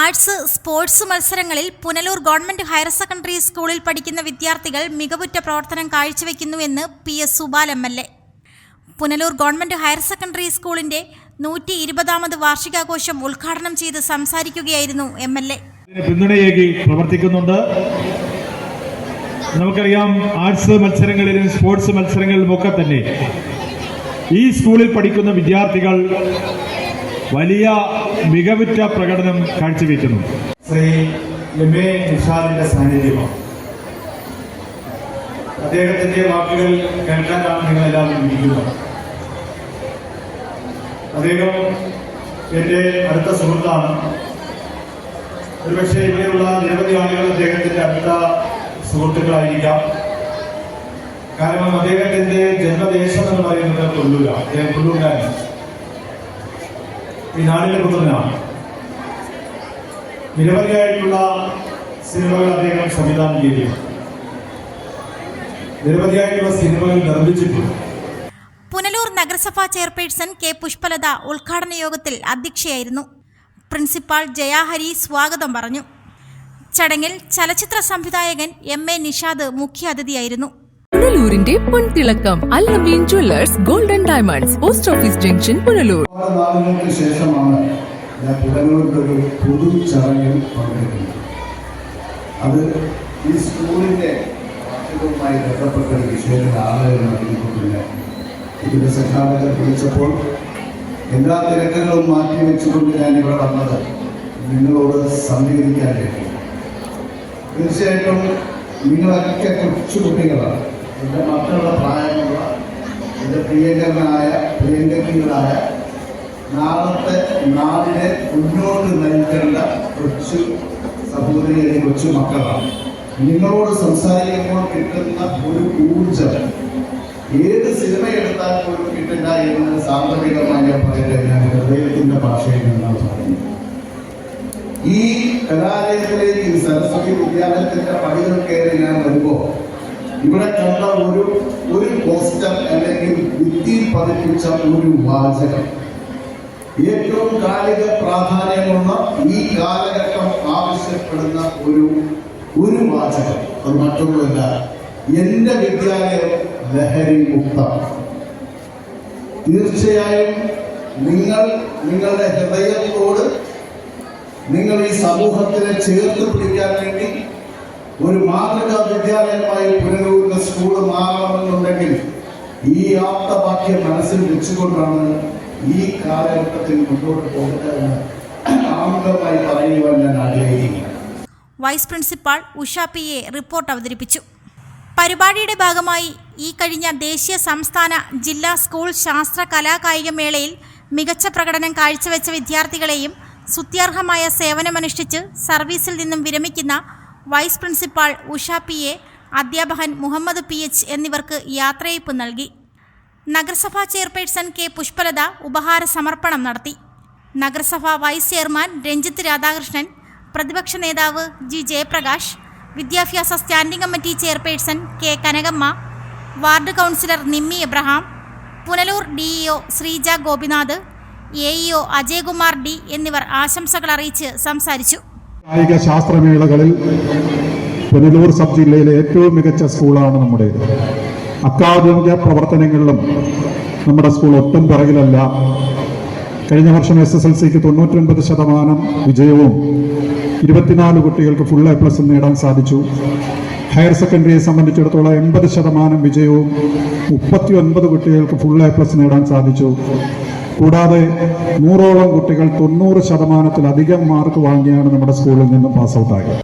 Arts sports മത്സരങ്ങളിൽ Punalur government higher secondary സ്കൂളിൽ പഠിക്കുന്ന വിദ്യാർത്ഥികൾ മികവുറ്റ പ്രവർത്തനം കാഴ്ചവെക്കുന്നുവെന്ന് P S Subal M L A. Punalur government higher secondary സ്കൂളിന്റെ നൂറ്റി ഇരുപതാമത് വാർഷികാഘോഷം ഉദ്ഘാടനം ചെയ്ത് സംസാരിക്കുകയായിരുന്നു എം എൽ എ. പിന്തുണയേകി പ്രവർത്തിക്കുന്നുണ്ട്. നമുക്കറിയാം ആർട്സ് മത്സരങ്ങളിലും സ്പോർട്സ് മത്സരങ്ങളിലും ഒക്കെ തന്നെ ഈ സ്കൂളിൽ പഠിക്കുന്ന വിദ്യാർത്ഥികൾ വലിയ മികവുറ്റ പ്രകടനം കാഴ്ചവെക്കുന്നു. ശ്രീ എം എ നിഷാദിന്റെ സാന്നിധ്യം അദ്ദേഹത്തിന്റെ വാക്കുകൾ കേൾക്കാനാണ് നിങ്ങളെല്ലാവരും ഇരിക്കുന്നത്. അദ്ദേഹം എന്റെ അടുത്ത സുഹൃത്താണ്. ഒരുപക്ഷെ ഇവിടെയുള്ള നിരവധി ആളുകൾ അദ്ദേഹത്തിന്റെ അടുത്ത സുഹൃത്തുക്കളായിരിക്കാം. കാരണം അദ്ദേഹത്തിന്റെ ജന്മദേശം എന്ന് പറയുന്നത് കൊല്ലൂരാണ് അദ്ദേഹം കൊല്ലൂരാണ് ഈ പുത്രനാണ് നിരവധിയായിട്ടുള്ള സിനിമകൾ അദ്ദേഹം സംവിധാനം ചെയ്തിട്ടുണ്ട് നിരവധിയായിട്ടുള്ള സിനിമകൾ നിർമ്മിച്ചിട്ടുണ്ട്. പുനലൂർ നഗരസഭാ ചെയർപേഴ്സൺ കെ പുഷ്പലത ഉദ്ഘാടന യോഗത്തിൽ അധ്യക്ഷയായിരുന്നു. പ്രിൻസിപ്പാൾ ജയാഹരി സ്വാഗതം പറഞ്ഞു. ചടങ്ങിൽ ചലച്ചിത്ര സംവിധായകൻ എം എ നിഷാദ് മുഖ്യാതിഥിയായിരുന്നു. പുനലൂരിന്റെ പൊൻതിളക്കം Allameen jewellers golden diamonds post office junction Punalur. ഇതിന്റെ സംഘാടകർ വിളിച്ചപ്പോൾ എല്ലാ തിരക്കുകളും മാറ്റി വെച്ചുകൊണ്ട് ഞാൻ ഇവിടെ വന്നത് നിങ്ങളോട് സമീകരിക്കാൻ വേണ്ടി തീർച്ചയായിട്ടും നിങ്ങളൊക്കെ കൊച്ചു കുട്ടികളാണ് എന്റെ മക്കളുടെ പ്രായമുള്ള എന്റെ പ്രിയങ്കരനായ പ്രിയങ്കരങ്ങളായ നാളത്തെ നാടിനെ മുന്നോട്ട് നയിക്കേണ്ട കൊച്ചു സഹോദരി അല്ലെങ്കിൽ കൊച്ചു മക്കളാണ്. നിങ്ങളോട് സംസാരിക്കുമ്പോൾ കിട്ടുന്ന ഒരു ഊർജം ഏത് സിനിമ എടുത്താൽ പോലും കിട്ടില്ല എന്ന് സാന്ദർഭികമായി ഞാൻ പറയട്ടെ ഞാൻ ഹൃദയത്തിന്റെ ഭാഷയിൽ നിന്നാണ് പറയുന്നത്. ഈ കലാലയത്തിലേക്ക് സരസ്വതി വിദ്യാലയത്തിന്റെ പടികൾ കയറി ഞാൻ ഇവിടെ കണ്ട ഒരു ഒരു കോസ്റ്റം അല്ലെങ്കിൽ ബുദ്ധി പതിപ്പിച്ച ഒരു വാചകം. ഏറ്റവും കാലിക പ്രാധാന്യമുള്ള ഈ കാലഘട്ടം ആവശ്യപ്പെടുന്ന ഒരു ഒരു വാചകം. അത് മറ്റൊന്നുമല്ല എന്റെ വിദ്യാലയം ലഹരി മുക്തം. തീർച്ചയായും നിങ്ങൾ നിങ്ങളുടെ ഹൃദയത്തോട് നിങ്ങൾ ഈ സമൂഹത്തിനെ ചേർത്ത് പിടിക്കാൻ വേണ്ടി ഒരു മാതൃകാ വിദ്യാലയമായി പുനലൂരിന്റെ സ്കൂൾ മാറണമെന്നുണ്ടെങ്കിൽ ഈ ആപ്തവാക്യം മനസ്സിൽ വെച്ചുകൊണ്ടാണ് ഈ കാലഘട്ടത്തിൽ മുന്നോട്ട് പോകുന്നതെന്ന് ആമുഖമായി പറയുവാൻ ഞാൻ ആഗ്രഹിക്കുന്നു. Vice principal Usha P A report അവതരിപ്പിച്ചു. പരിപാടിയുടെ ഭാഗമായി ഈ കഴിഞ്ഞ ദേശീയ സംസ്ഥാന ജില്ലാ സ്കൂൾ ശാസ്ത്ര കലാകായിക മേളയിൽ മികച്ച പ്രകടനം കാഴ്ചവെച്ച വിദ്യാർത്ഥികളെയും സുത്യർഹമായ സേവനമനുഷ്ഠിച്ച് സർവീസിൽ നിന്നും വിരമിക്കുന്ന vice principal Usha P A അധ്യാപകൻ മുഹമ്മദ് പി എച്ച് എന്നിവർക്ക് യാത്രയയപ്പ് നൽകി. നഗരസഭാ ചെയർപേഴ്സൺ കെ പുഷ്പലത ഉപഹാര സമർപ്പണം നടത്തി. നഗരസഭാ വൈസ് ചെയർമാൻ രഞ്ജിത്ത് രാധാകൃഷ്ണൻ പ്രതിപക്ഷ നേതാവ് ജി ജയപ്രകാശ് വിദ്യാഭ്യാസ standing committee chairperson K Kanakamma ward councillor Nimmi Abraham Punalur DEO Sreeja Gopinath A EO Ajayakumar D എന്നിവർ ആശംസകൾ അറിയിച്ച് സംസാരിച്ചു. ശാസ്ത്രമേളകളിൽ പുനലൂർ സബ് ജില്ലയിലെ ഏറ്റവും മികച്ച സ്കൂളാണ് നമ്മുടെ. അക്കാദമിക പ്രവർത്തനങ്ങളിലും നമ്മുടെ സ്കൂൾ ഒട്ടും പിറകിലല്ല. കഴിഞ്ഞ വർഷം എസ് എസ് എൽ സിക്ക് തൊണ്ണൂറ്റൊൻപത് ശതമാനം വിജയവും ഇരുപത്തിനാല് കുട്ടികൾക്ക് ഫുൾ എ പ്ലസ് നേടാൻ സാധിച്ചു. ഹയർ സെക്കൻഡറിയെ സംബന്ധിച്ചിടത്തോളം എൺപത് ശതമാനം വിജയവും മുപ്പത്തി ഒൻപത് കുട്ടികൾക്ക് ഫുൾ എ പ്ലസ് നേടാൻ സാധിച്ചു. കൂടാതെ നൂറോളം കുട്ടികൾ തൊണ്ണൂറ് ശതമാനത്തിലധികം മാർക്ക് വാങ്ങിയാണ് നമ്മുടെ സ്കൂളിൽ നിന്നും പാസ് ഔട്ടായത്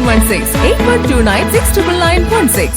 716 8129 69916.